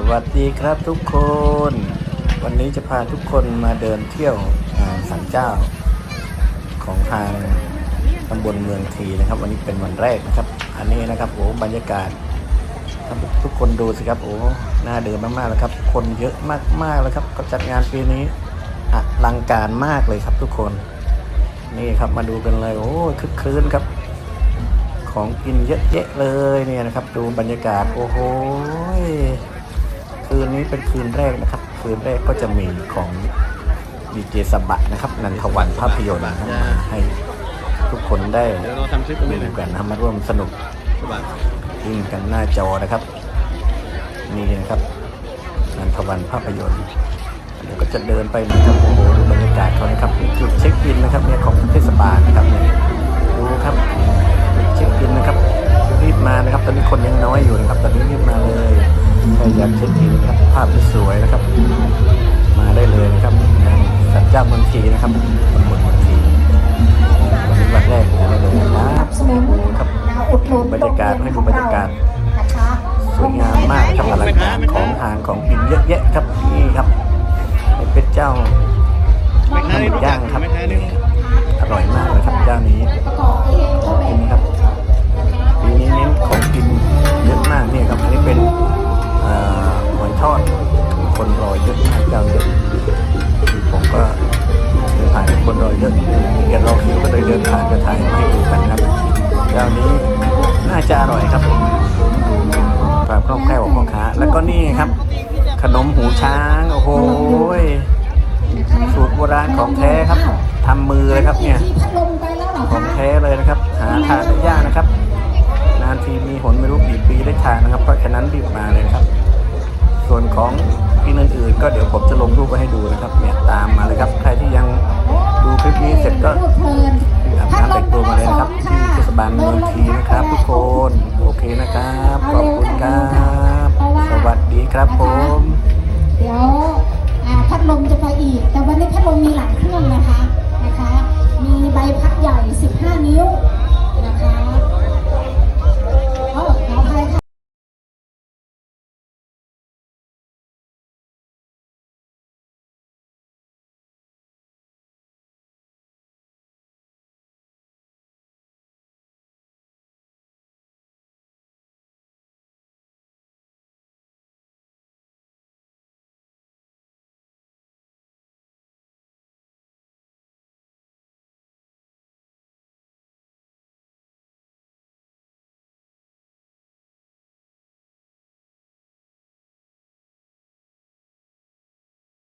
สวัสดีครับทุกคน วันนี้จะพาทุกคนมาเดินเที่ยวงานสันเจ้า ของทางตำบลเมืองทีนะครับ วันนี้เป็นวันแรกนะครับ อันนี้นะครับโอ้บรรยากาศทุกคนดูสิครับโอ้น่าเดินมากๆแล้วครับ คนเยอะมากๆแล้วครับก็จัดงานปีนี้อลังการมากเลยครับทุกคน นี่ครับมาดูกันเลยโอ้คึกคืนครับ ของกินเยอะแยะเลยเนี่ยนะครับ ดูบรรยากาศโอ้โห คืนนี้เป็นคืนแรกนะครับ คืนแรกก็จะมีของดีเจสบะนะครับ นันทวันภาพยนตร์นะครับมาให้ทุกคนได้เดี๋ยวเราทำคลิปตรงนี้ดูนะกันนะมาร่วมสนุกสบายยิงกันหน้าจอนะครับ นี่นะครับนันทวันภาพยนตร์เดี๋ยวก็จะเดินไปนะครับโอ้โหดูบรรยากาศเขานะครับนี่จุดเช็คอินนะ ทีนะครับตำบลเมืองทีวันนี้วันแรกเลยนะครับสนุนครับบรรยากาศให้ดูบรรยากาศสวยงามมากครับอลังการของทานของกินเยอะแยะครับนี่ครับเป็ดเจ้าแม่ค้านี่รู้จัย่างครับอร่อยมากเลยครับเจ้านี้ประกอบเองก็เป็กินครับปีนี้เน้นของกินเยอะมากเนี่ยครับอันนี้เป็นหอยทอดคนรอเยอะมากเจ้าเยอะผมก็ ถ่านคนรอเยอะเดี๋ยวรอคิวก็เลยเดินผ่านก็ถ่ายมาให้ดูกันครับเจ้านี้น่าจะอร่อยครับความคล่องแคล่วของพ่อค้า แล้วก็นี่ครับ ขนมหูช้างโอ้โหยสูตรโบราณของแท้ครับทำมือเลยครับเนี่ยของแท้เลยนะครับ หาทานได้ยากนะครับ นานทีมีหนไม่รู้กี่ปีได้ทานนะครับ เพราะฉะนั้นรีบมาเลยครับ ส่วนของกินอื่นๆก็เดี๋ยวผมจะลงรูปไว้ให้ดูนะครับเนี่ยตามมาเลยครับ ใครที่ยัง บาลเมืองทีนะครับทุกคน โอเคนะครับ ขอบคุณครับ สวัสดีครับผม เดี๋ยวอ่าพัดลมจะไปอีก แต่วันนี้พัดลมมีหลายเครื่องนะ